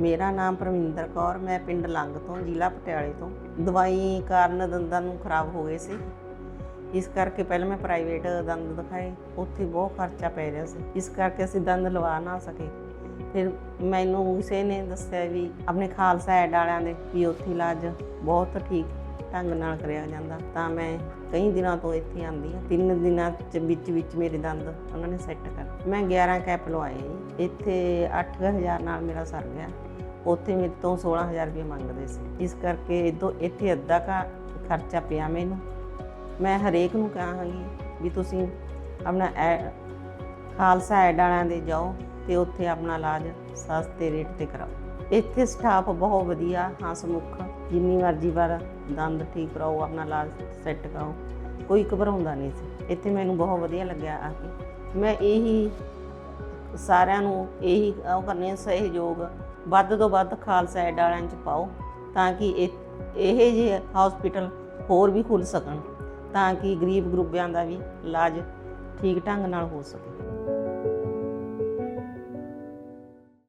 ਮੇਰਾ ਨਾਮ ਪਰਮਿੰਦਰ ਕੌਰ, ਮੈਂ ਪਿੰਡ ਲੰਗ ਤੋਂ, ਜ਼ਿਲ੍ਹਾ ਪਟਿਆਲੇ ਤੋਂ। ਦਵਾਈ ਕਾਰਨ ਦੰਦਾਂ ਨੂੰ ਖਰਾਬ ਹੋ ਗਏ ਸੀ। ਇਸ ਕਰਕੇ ਪਹਿਲਾਂ ਮੈਂ ਪ੍ਰਾਈਵੇਟ ਦੰਦ ਦਿਖਾਏ, ਉੱਥੇ ਬਹੁਤ ਖਰਚਾ ਪੈ ਰਿਹਾ ਸੀ। ਇਸ ਕਰਕੇ ਅਸੀਂ ਦੰਦ ਲਵਾ ਨਾ ਸਕੇ। ਫਿਰ ਮੈਨੂੰ ਉਸੇ ਨੇ ਦੱਸਿਆ ਵੀ ਆਪਣੇ ਖਾਲਸਾ ਐਡ ਵਾਲਿਆਂ ਦੇ ਵੀ ਉੱਥੇ ਇਲਾਜ ਬਹੁਤ ਠੀਕ ਢੰਗ ਨਾਲ ਕਰਿਆ ਜਾਂਦਾ, ਤਾਂ ਮੈਂ ਕਈ ਦਿਨਾਂ ਤੋਂ ਇੱਥੇ ਆਂਦੀ ਹਾਂ। ਤਿੰਨ ਦਿਨਾਂ ਚ ਵਿੱਚ ਵਿੱਚ ਮੇਰੇ ਦੰਦ ਉਹਨਾਂ ਨੇ ਸੈੱਟ ਕਰ ਮੈਂ 11 ਕੈਪ ਲਵਾਏ ਜੀ। ਇੱਥੇ 8000 ਨਾਲ ਮੇਰਾ ਸਰ ਗਿਆ। ਉੱਥੇ ਮੇਰੇ ਤੋਂ 16000 ਰੁਪਏ ਮੰਗਦੇ ਸੀ। ਇਸ ਕਰਕੇ ਇਦੋਂ ਇੱਥੇ ਅੱਧਾ ਕਾ ਖਰਚਾ ਪਿਆ ਮੈਨੂੰ। ਮੈਂ ਹਰੇਕ ਨੂੰ ਕਹਾਂਗੀ ਵੀ ਤੁਸੀਂ ਆਪਣਾ ਐ- ਖਾਲਸਾ ਐਡ ਵਾਲਿਆਂ ਦੇ ਜਾਓ ਤੇ ਉੱਥੇ ਆਪਣਾ ਇਲਾਜ ਸਸਤੇ ਰੇਟ ਤੇ ਕਰਾਓ। ਇੱਥੇ ਸਟਾਫ ਬਹੁਤ ਵਧੀਆ ਹਸਮੁਖ ਜਿੰਨੀ ਮਰਜ਼ੀ ਵਾਰ ਦੰਦ ਠੀਕ ਕਰਾਓ, ਆਪਣਾ ਇਲਾਜ ਸੈੱਟ ਕਰਾਓ, ਕੋਈ ਘਬਰਾਉਂਦਾ ਨਹੀਂ ਸੀ। ਇੱਥੇ ਮੈਨੂੰ ਬਹੁਤ ਵਧੀਆ ਲੱਗਿਆ ਆ ਕੇ। ਮੈਂ ਇਹੀ ਸਾਰਿਆਂ ਨੂੰ ਇਹੀ ਉਹ ਕਰਨੇ ਸਹਿਯੋਗ, ਵੱਧ ਤੋਂ ਵੱਧ ਖਾਲਸਾ ਐਡ ਵਾਲਿਆਂ ਚ ਪਾਓ, ਤਾਂ ਕਿ ਇਹ ਜਿਹੇ ਹਸਪੀਟਲ ਹੋਰ ਵੀ ਖੁੱਲ ਸਕਣ, ਤਾਂ ਕਿ ਗਰੀਬ ਗਰੂਬਿਆਂ ਦਾ ਵੀ ਇਲਾਜ ਠੀਕ ਢੰਗ ਨਾਲ ਹੋ ਸਕੇ।